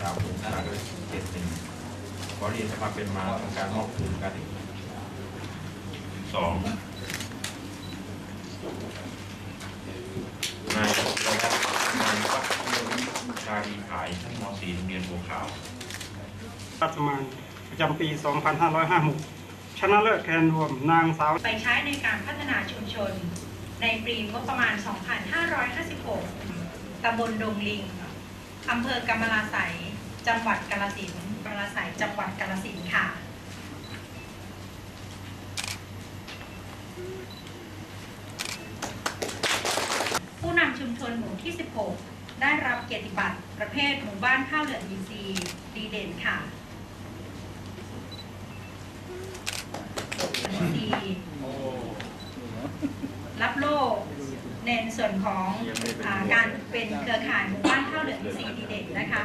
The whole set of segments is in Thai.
สามหกสามเจ็ดหนึ่งขอเรียนสภาเป็นมาทำการมอบทุนการศึกษาสองนายประวัตินายวัฒน์ชาลีขายชั้นม .4 โรงเรียนบัวขาวรัฐมานประจำปี 2556 ชนะเลิศคะแนนรวมนางสาว ไปใช้ในการพัฒนาชุมชน ในปีงบประมาณ 2556 ตำบลดงลิง อำเภอกำมะลาไสยจังหวัดกาลสินธุ์กาฬาไสยจังหวัดกาลสินธุ์ค่ะ ผู้นำชุมชนหมู่ที่ 16 ได้รับเกียรติบัตรประเภทหมู่บ้านข้าวเหลืองอินทรีย์ดีเด่นค่ะดีรับโล่ ในส่วนของอาการเป็นเครือข่ายหมู่บ้านข้าวเหลืองอินทรีย์ดีเด่นนะคะ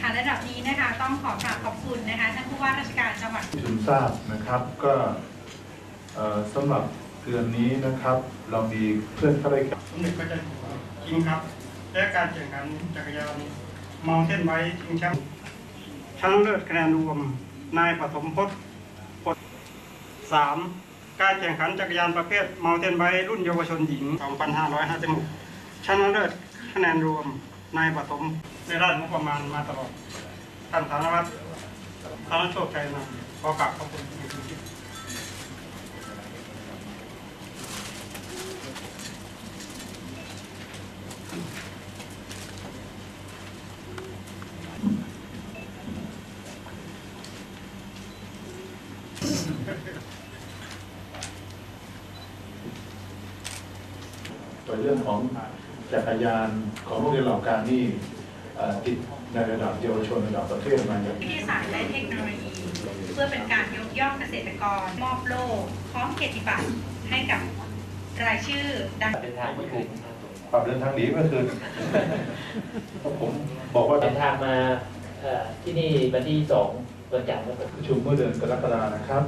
ค่ะระดับนี้นะคะต้องขอกราบขอบคุณนะคะท่านผู้ว่าราชการจังหวัดชุมทราบนะครับก็เอ่อสำหรับเดือนนี้นะครับ เรามีเพื่อนข้าราชการสมเด็จพระเจ้าอยู่หัวจริงครับและการแข่งขันจักรยานมองเส้นไว้ชิงแชมป์ชนะเลิศคะแนนรวมนายปฐมพจน์พจน์สาม การแข่งขันจักรยานประเภทเมาเทนไบรุ่นเยาวชนหญิง 2556ชนะเลิศคะแนนรวมนายปฐมในด้านงบประมาณมาตลอดท่านธนวัฒน์ธนโชคชัยนะขอกราบขอบคุณ ที่อยู่ที่ในเรื่องของจักรยานของโรงเรียนเหล่าการนี่เอ่อติดในระดับเยาวชนระดับประเทศมาอย่างวิทยาศาสตร์และเทคโนโลยี เพื่อเป็นการยกย่องเกษตรกร มอบโล่พร้อมเกียรติบัตรให้กับรายชื่อดังเป็นทางที่ถูกปรับเดินทางหนีเมื่อคืนเพราะผมบอกว่าเดินทางมาเอ่อที่นี่วันที่สองวันจันทร์ครับผมประชุมเมื่อเดือนกรกฎานะครับ